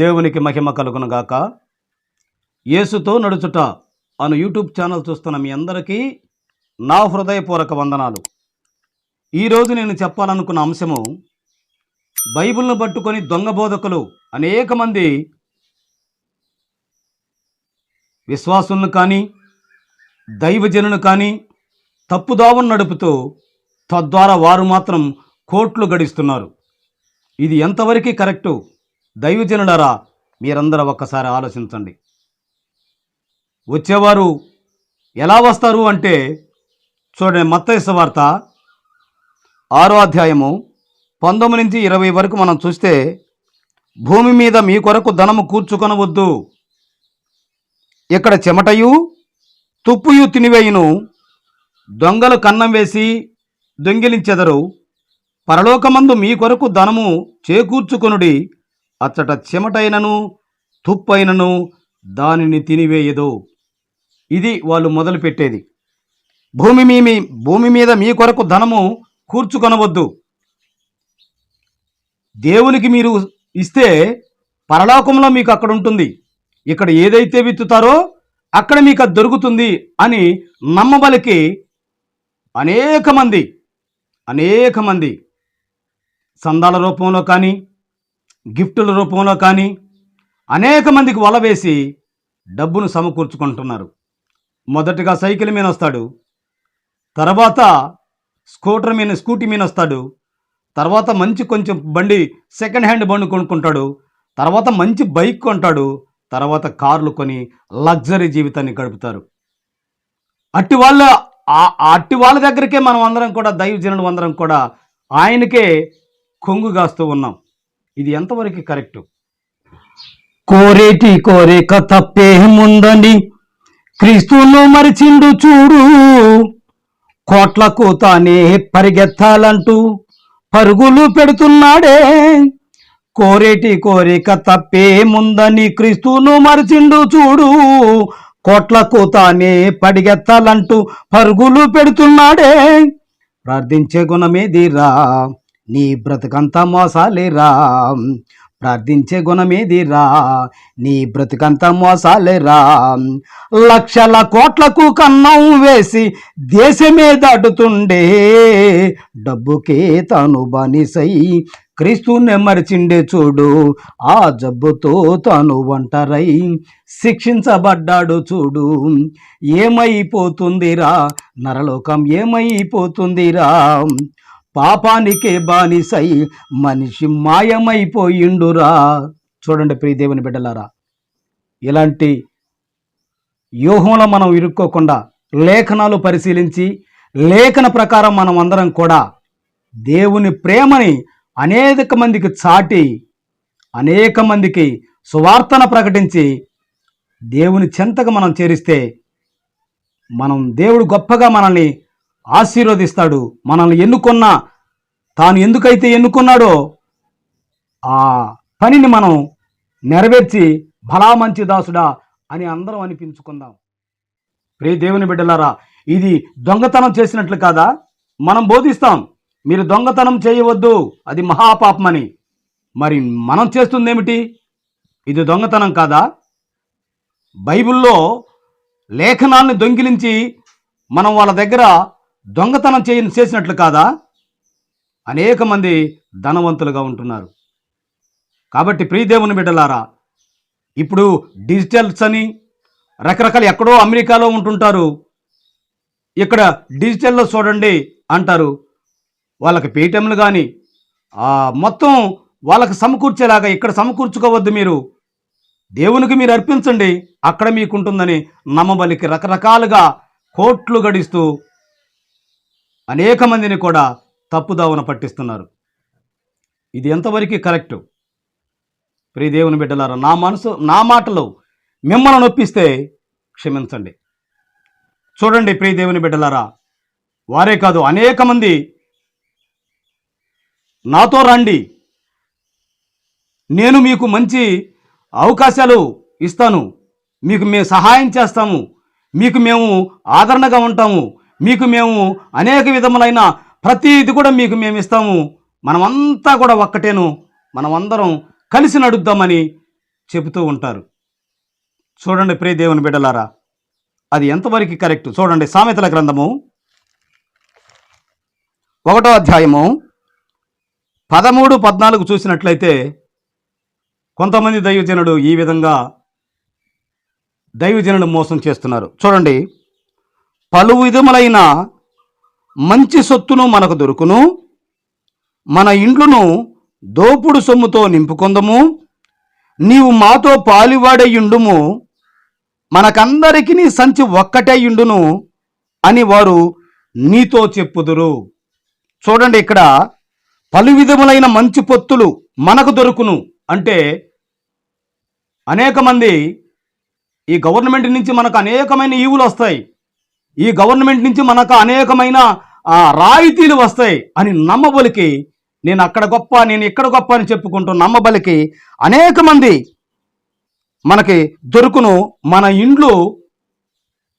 దేవునికి మహిమ కలుగునగాక యేసుతో నడుచుట అను YouTube channel చూస్తున్న మీ అందరికీ నా హృదయపూర్వక వందనాలు. ఈరోజు నేను చెప్పాలనుకున్న అంశము బైబిల్ను పట్టుకొని దొంగ బోధకులు అనేక మంది విశ్వాసులను కానీ దైవజనులు కానీ తప్పుదావను నడుపుతూ తద్వారా వారు మాత్రం కోట్లు గడిస్తున్నారు. ఇది ఎంతవరకు కరెక్టు? దైవజనులారా మీరందరూ ఒక్కసారి ఆలోచించండి. వచ్చేవారు ఎలా వస్తారు అంటే చూడండి మత్తైస వార్త ఆరో అధ్యాయము పంతొమ్మిది నుంచి ఇరవై వరకు మనం చూస్తే భూమి మీద మీ కొరకు ధనము కూర్చుకొనవద్దు. ఇక్కడ చెమటయు తుప్పుయు తినివేయును. దొంగలు కన్నం వేసి దొంగిలించెదరు. పరలోకమందు మీ కొరకు ధనము చేకూర్చుకొనుడి. అచ్చట చెమటైనను తుప్పైనను దానిని తినివేయదు. ఇది వాళ్ళు మొదలుపెట్టేది. భూమి మీ మీ- భూమి మీద మీ కొరకు ధనము కూర్చుకొనవద్దు. దేవునికి మీరు ఇస్తే పరలోకంలో మీకు అక్కడ ఉంటుంది. ఇక్కడ ఏదైతే విత్తుతారో అక్కడ మీకు అది దొరుకుతుంది అని నమ్మబలికి అనేక మంది అనేక మంది సందాల రూపంలో కానీ గిఫ్టుల రూపంలో కానీ అనేక మందికి వల వేసి డబ్బును సమకూర్చుకుంటున్నారు. మొదటగా సైకిల్ మీద వస్తాడు. తర్వాత స్కూటర్ మీద స్కూటీ మీద వస్తాడు. తర్వాత మంచి కొంచెం బండి సెకండ్ హ్యాండ్ బండి కొనుక్కుంటాడు. తర్వాత మంచి బైక్ కొంటాడు. తర్వాత కార్లు కొని లగ్జరీ జీవితాన్ని గడుపుతారు. అట్టి వాళ్ళ అట్టి వాళ్ళ దగ్గరికే మనం అందరం కూడా దైవజనులు అందరం కూడా ఆయనకే కొంగు కాస్తూ ఉన్నాం. ఇది ఎంతవరకు కరెక్టు? కోరేటి కోరిక తప్పేముందని క్రీస్తును మరిచిండు చూడు. కోట్లకు తానే పరిగెత్తాలంటూ పరుగులు పెడుతున్నాడే. కోరేటి కోరిక తప్పేముందని క్రీస్తును మరిచిండు చూడు. కోట్లకు తానే పరిగెత్తాలంటూ పరుగులు పెడుతున్నాడే. ప్రార్థించే గుణమేదిరా? నీ బ్రతుకంతా మోసాలేరా? ప్రార్థించే గుణమేదిరా? నీ బ్రతుకంతా మోసాలేరా? లక్షల కోట్లకు కన్నం వేసి దేశమే దాటుతుండే. డబ్బుకే తను బానిసై క్రీస్తునే మరిచిండే చూడు. ఆ జబ్బుతో తాను ఒంటరై శిక్షించబడ్డాడు చూడు. ఏమైపోతుందిరా? నరలోకం ఏమైపోతుందిరా? పాపానికే బానిసై మనిషి మాయమైపోయిండురా. చూడండి ప్రియదేవుని బిడ్డలారా ఇలాంటి వ్యూహంలో మనం ఇరుక్కోకుండా లేఖనాలు పరిశీలించి లేఖన ప్రకారం మనం అందరం కూడా దేవుని ప్రేమని అనేక మందికి చాటి అనేక మందికి సువార్తన ప్రకటించి దేవుని చెంతకు మనం చేరిస్తే మనం దేవుడు గొప్పగా మనల్ని ఆశీర్వదిస్తాడు. మనల్ని ఎన్నుకున్న తాను ఎందుకైతే ఎన్నుకున్నాడో ఆ పనిని మనం నెరవేర్చి భలా మంచి దాసుడా అని అందరం అనిపించుకుందాం. ప్రే దేవుని బిడ్డలారా ఇది దొంగతనం చేసినట్లు కాదా? మనం బోధిస్తాం మీరు దొంగతనం చేయవద్దు అది మహాపాపమని. మరి మనం చేస్తుందేమిటి? ఇది దొంగతనం కాదా? బైబిల్లో లేఖనాన్ని దొంగిలించి మనం వాళ్ళ దగ్గర దొంగతనం చేయ చేసినట్లు కాదా? అనేక మంది ధనవంతులుగా ఉంటున్నారు. కాబట్టి ప్రియదేవుని బిడ్డలారా ఇప్పుడు డిజిటల్స్ అని రకరకాల ఎక్కడో అమెరికాలో ఉంటుంటారు. ఇక్కడ డిజిటల్లో చూడండి అంటారు. వాళ్ళకి పేటిఎంలు కానీ మొత్తం వాళ్ళకి సమకూర్చేలాగా ఇక్కడ సమకూర్చుకోవద్దు మీరు. దేవునికి మీరు అర్పించండి. అక్కడ మీకుంటుందని నమ్మబలికి రకరకాలుగా కోట్లు గడిస్తూ అనేక మందిని కూడా తప్పుదావున పట్టిస్తున్నారు. ఇది ఎంతవరకు కరెక్టు? ప్రియ దేవుని బిడ్డలారా నా మనసు నా మాటలు మిమ్మల్ని నొప్పిస్తే క్షమించండి. చూడండి ప్రియ దేవుని బిడ్డలారా వారే కాదు అనేక మంది నాతో రండి. నేను మీకు మంచి అవకాశాలు ఇస్తాను. మీకు మేము సహాయం చేస్తాము. మీకు మేము ఆదరణగా ఉంటాము. మీకు మేము అనేక విధములైన ప్రతిది కూడా మీకు మేము ఇస్తాము. మనమంతా కూడా ఒక్కటేను. మనమందరం కలిసి నడుద్దామని చెబుతూ ఉంటారు. చూడండి ప్రియ దేవుని బిడ్డలారా అది ఎంతవరకు కరెక్ట్? చూడండి సామెతల గ్రంథము ఒకటో అధ్యాయము పదమూడు పద్నాలుగు చూసినట్లయితే కొంతమంది దైవజనుడు ఈ విధంగా దైవజనుడు మోసం చేస్తున్నారు. చూడండి పలు విధములైన మంచి సొత్తును మనకు దొరుకును. మన ఇండ్లను దోపుడు సొమ్ముతో నింపుకొందము. నీవు మాతో పాలివాడయ్యుండుము మనకందరికి నీ సంచి ఒక్కటే ఇండును అని వారు నీతో చెప్పుదురు. చూడండి ఇక్కడ పలు విధములైన మంచి పొత్తులు మనకు దొరుకును అంటే అనేక మంది ఈ గవర్నమెంట్ నుంచి మనకు అనేకమైన ఈవులు వస్తాయి. ఈ గవర్నమెంట్ నుంచి మనకు అనేకమైన రాయితీలు వస్తాయి అని నమ్మబలికి నేను అక్కడ గొప్ప నేను ఇక్కడ గొప్ప అని చెప్పుకుంటూ నమ్మబలికి అనేక మంది మనకి దొరుకును. మన ఇండ్లు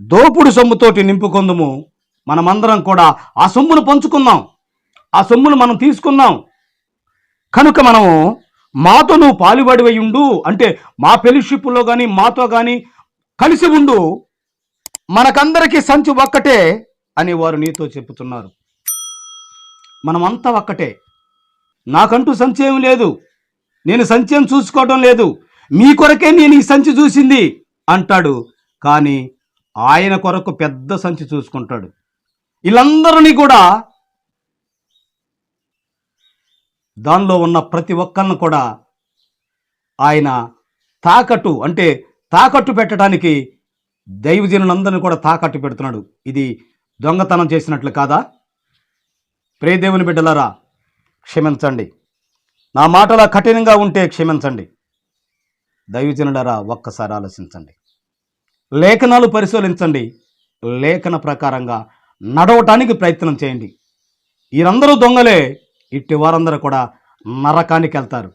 దోపుడు సొమ్ముతోటి నింపుకుందుము. మనమందరం కూడా ఆ సొమ్మును పంచుకుందాం. ఆ సొమ్మును మనం తీసుకుందాం. కనుక మనము మాతో నువ్వు పాలుబడివై ఉండు. అంటే మా ఫెలోషిప్లో కానీ మాతో కానీ కలిసి ఉండు. మనకందరికీ సంచి ఒక్కటే అని వారు నీతో చెప్పుతున్నారు మనమంతా ఒక్కటే. నాకంటూ సంచయం లేదు. నేను సంచయం చూసుకోవడం లేదు. మీ కొరకే నేను ఈ సంచి చూసింది అంటాడు. కానీ ఆయన కొరకు పెద్ద సంచి చూసుకుంటాడు. వీళ్ళందరినీ కూడా దానిలో ఉన్న ప్రతి ఒక్కరిని కూడా ఆయన తాకట్టు అంటే తాకట్టు పెట్టడానికి దైవజనులందరినీ కూడా తాకట్టు పెడుతున్నాడు. ఇది దొంగతనం చేసినట్లు కాదా? ప్రేదేవుని బిడ్డలారా క్షమించండి. నా మాటల కఠినంగా ఉంటే క్షమించండి. దైవజనులరా ఒక్కసారి ఆలోచించండి. లేఖనాలు పరిశీలించండి. లేఖన ప్రకారంగా నడవటానికి ప్రయత్నం చేయండి. వీరందరూ దొంగలే. ఇట్టి వారందరూ కూడా నరకానికి వెళ్తారు.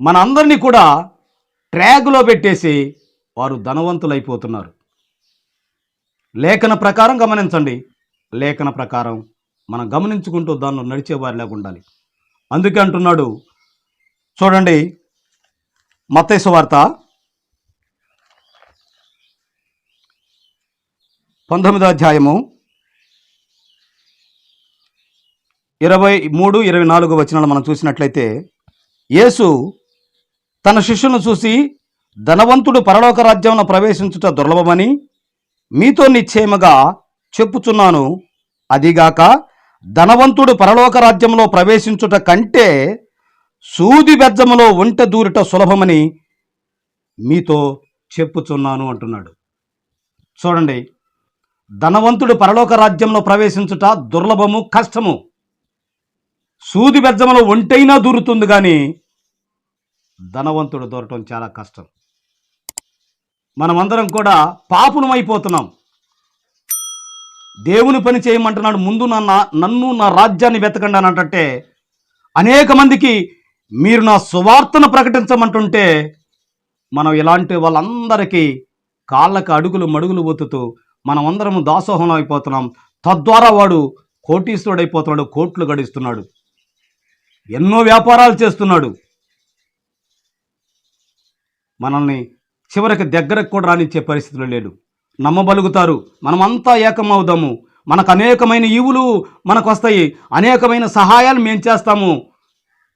మన అందరినీ కూడా ట్రాగ్లో పెట్టేసి వారు ధనవంతులైపోతున్నారు. లేఖన ప్రకారం గమనించండి. లేఖన ప్రకారం మనం గమనించుకుంటూ దానిలో నడిచేవారిలాగా ఉండాలి. అందుకే అంటున్నాడు చూడండి మత్తైసు వార్త పంతొమ్మిదో అధ్యాయము ఇరవై మూడు ఇరవై నాలుగు వచనాలు మనం చూసినట్లయితే యేసు తన శిష్యును చూసి ధనవంతుడు పరలోక రాజ్యంలో ప్రవేశించుట దుర్లభమని మీతో నిశ్చయముగా చెప్పుచున్నాను. అదిగాక ధనవంతుడు పరలోక రాజ్యంలో ప్రవేశించుట కంటే సూది బెజ్జములో ఒంట దూరుట సులభమని మీతో చెప్పుచున్నాను అంటున్నాడు. చూడండి ధనవంతుడు పరలోక రాజ్యంలో ప్రవేశించుట దుర్లభము కష్టము. సూది బెజ్జములో ఒంటైనా దూరుతుంది కానీ ధనవంతుడు దూరటం చాలా కష్టం. మనమందరం కూడా పాపులమైపోతున్నాం. దేవుని పని చేయమంటున్నాడు ముందు నన్న నన్ను నా రాజ్యాన్ని వెతకండి అని అంటే అనేక మందికి మీరు నా సువార్తను ప్రకటించమంటుంటే మనం ఇలాంటి వాళ్ళందరికీ కాళ్ళకు అడుగులు మడుగులు ఒత్తుతూ మనమందరం దాసోహం అయిపోతున్నాం తద్వారా వాడు కోటీశ్వరుడైపోతున్నాడు కోట్లు గడిస్తున్నాడు. ఎన్నో వ్యాపారాలు చేస్తున్నాడు. మనల్ని చివరికి దగ్గరకు కూడా రానిచ్చే పరిస్థితులు లేడు. నమ్మబలుగుతారు. మనమంతా ఏకమవుదాము. మనకు అనేకమైన ఈవులు మనకు వస్తాయి అనేకమైన సహాయాలు మేము చేస్తాము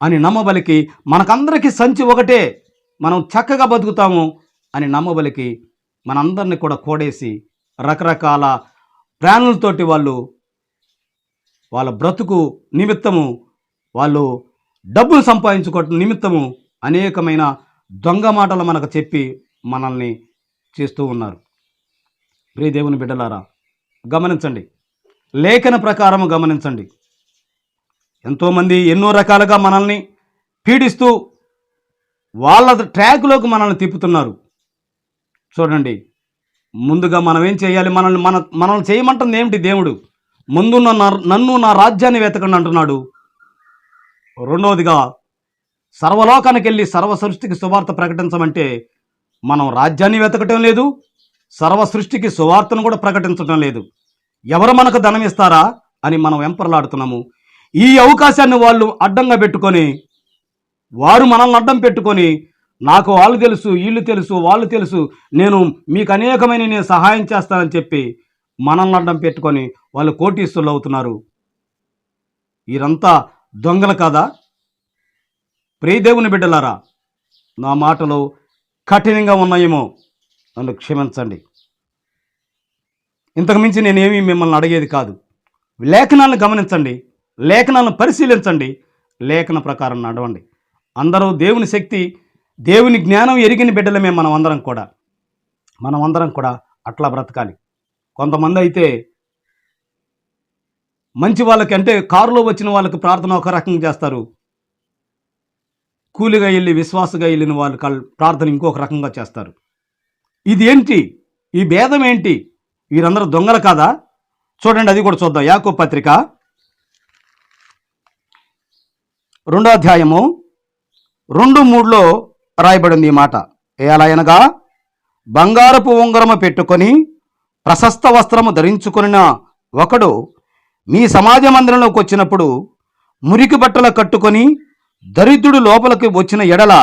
అని నమ్మబలికి మనకందరికీ సంచి ఒకటే. మనం చక్కగా బతుకుతాము అని నమ్మబలికి మనందరిని కూడా కోడేసి రకరకాల ప్రాణులతోటి వాళ్ళు వాళ్ళ బ్రతుకు నిమిత్తము వాళ్ళు డబ్బులు సంపాదించుకోవటం నిమిత్తము అనేకమైన దొంగ మాటలు మనకు చెప్పి మనల్ని చేస్తూ ఉన్నారు. ప్రియ దేవుని బిడ్డలారా గమనించండి. లేఖన ప్రకారం గమనించండి. ఎంతోమంది ఎన్నో రకాలుగా మనల్ని పీడిస్తూ వాళ్ళ ట్రాక్లోకి మనల్ని తిప్పుతున్నారు. చూడండి ముందుగా మనం ఏం చేయాలి? మనల్ని మన మనల్ని చేయమంటుంది ఏమిటి దేవుడు? ముందు నన్ను నా రాజ్యాన్ని వెతకండి అంటున్నాడు. రెండవదిగా సర్వలోకానికి వెళ్ళి సర్వ సృష్టికి సువార్త ప్రకటించమంటే మనం రాజ్యాన్ని వెతకటం లేదు సర్వ సృష్టికి సువార్తను కూడా ప్రకటించటం లేదు. ఎవరు మనకు ధనం ఇస్తారా అని మనం వెంపరలాడుతున్నాము. ఈ అవకాశాన్ని వాళ్ళు అడ్డంగా పెట్టుకొని వారు మనల్ని అడ్డం పెట్టుకొని నాకు వాళ్ళు తెలుసు వీళ్ళు తెలుసు వాళ్ళు తెలుసు నేను మీకు అనేకమైన నేను సహాయం చేస్తానని చెప్పి మనల్ని అడ్డం పెట్టుకొని వాళ్ళు కోటీస్తులు అవుతున్నారు. వీరంతా దొంగలు కాదా? ప్రియదేవుని బిడ్డలారా నా మాటలో కఠినంగా ఉన్నాయేమో నన్ను క్షమించండి. ఇంతకు మించి నేనేమీ మిమ్మల్ని అడిగేది కాదు. లేఖనాలను గమనించండి లేఖనాలను పరిశీలించండి లేఖన ప్రకారం నడవండి. అందరూ దేవుని శక్తి దేవుని జ్ఞానం ఎరిగిన బిడ్డలమే మనం అందరం కూడా. మనం అందరం కూడా అట్లా బ్రతకాలి. కొంతమంది అయితే మంచి వాళ్ళకి అంటే కారులో వచ్చిన వాళ్ళకి ప్రార్థన ఒక రకంగా చేస్తారు. కూలిగా వెళ్ళి విశ్వాసగా వెళ్ళిన వాళ్ళు కల్- ప్రార్థన ఇంకొక రకంగా చేస్తారు. ఇది ఏంటి ఈ భేదం ఏంటి? వీరందరూ దొంగలు కాదా? చూడండి అది కూడా చూద్దాం. యాకో పత్రిక రెండో అధ్యాయము రెండు మూడులో రాయబడింది ఈ మాట. ఎలా అనగా బంగారపు ఉంగరము పెట్టుకొని ప్రశస్త వస్త్రము ధరించుకున్న ఒకడు మీ సమాజ మందిరంలోకి వచ్చినప్పుడు మురికి బట్టలు కట్టుకొని దరిద్రుడు లోపలికి వచ్చిన ఎడల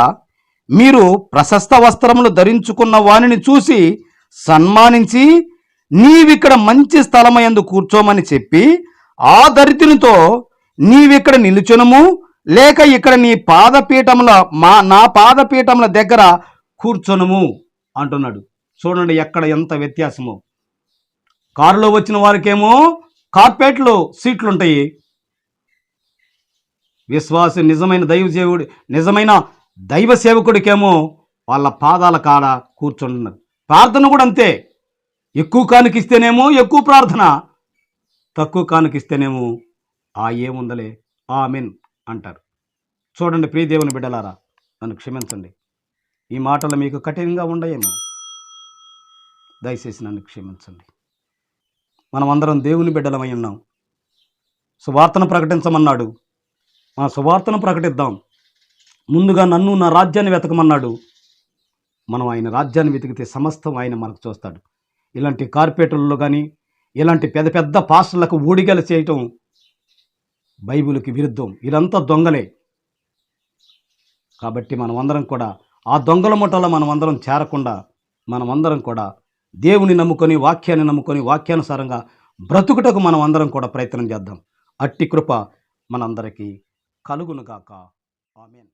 మీరు ప్రశస్త వస్త్రములు ధరించుకున్న వానిని చూసి సన్మానించి నీవిక్కడ మంచి స్థలమయందు కూర్చోమని చెప్పి ఆ దరిద్రునితో నీవిక్కడ నిలుచునము లేక ఇక్కడ నీ పాదపీఠముల మా నా పాదపీఠముల దగ్గర కూర్చొనుము అంటున్నాడు. చూడండి ఎక్కడ ఎంత వ్యత్యాసమో. కారులో వచ్చిన వారికేమో కార్పెట్లో సీట్లు ఉంటాయి విశ్వాసి నిజమైన దైవ సేవుడు నిజమైన దైవ సేవకుడికేమో వాళ్ళ పాదాల కాడ కూర్చుంటున్నారు. ప్రార్థన కూడా అంతే. ఎక్కువ కానుకిస్తేనేమో ఎక్కువ ప్రార్థన. తక్కువ కానుకిస్తేనేమో ఆ ఏముందలే ఆమెన్ అంటారు. చూడండి ప్రియదేవుని బిడ్డలారా నన్ను క్షమించండి. ఈ మాటలు మీకు కఠినంగా ఉండయేమో. దయచేసి నన్ను క్షమించండి. మనం అందరం దేవుని బిడ్డలమై ఉన్నాం. సువార్తను ప్రకటించమన్నాడు. మన సువార్తను ప్రకటిద్దాం. ముందుగా నన్ను నా రాజ్యాన్ని వెతకమన్నాడు. మనం ఆయన రాజ్యాన్ని వెతికితే సమస్తం ఆయన మనకు చూస్తాడు. ఇలాంటి కార్పొరేటర్లు కానీ ఇలాంటి పెద్ద పెద్ద పాస్టర్లకు ఊడిగలు చేయటం బైబిల్కి విరుద్ధం. ఇదంతా దొంగలే. కాబట్టి మనం అందరం కూడా ఆ దొంగల ముఠలో మనం అందరం చేరకుండా మనం అందరం కూడా దేవుని నమ్ముకొని వాక్యాన్ని నమ్ముకొని వాక్యానుసారంగా బ్రతుకుటకు మనం అందరం కూడా ప్రయత్నం చేద్దాం. అట్టి కృప మనందరికీ కలుగునుగాక ఆమెన్.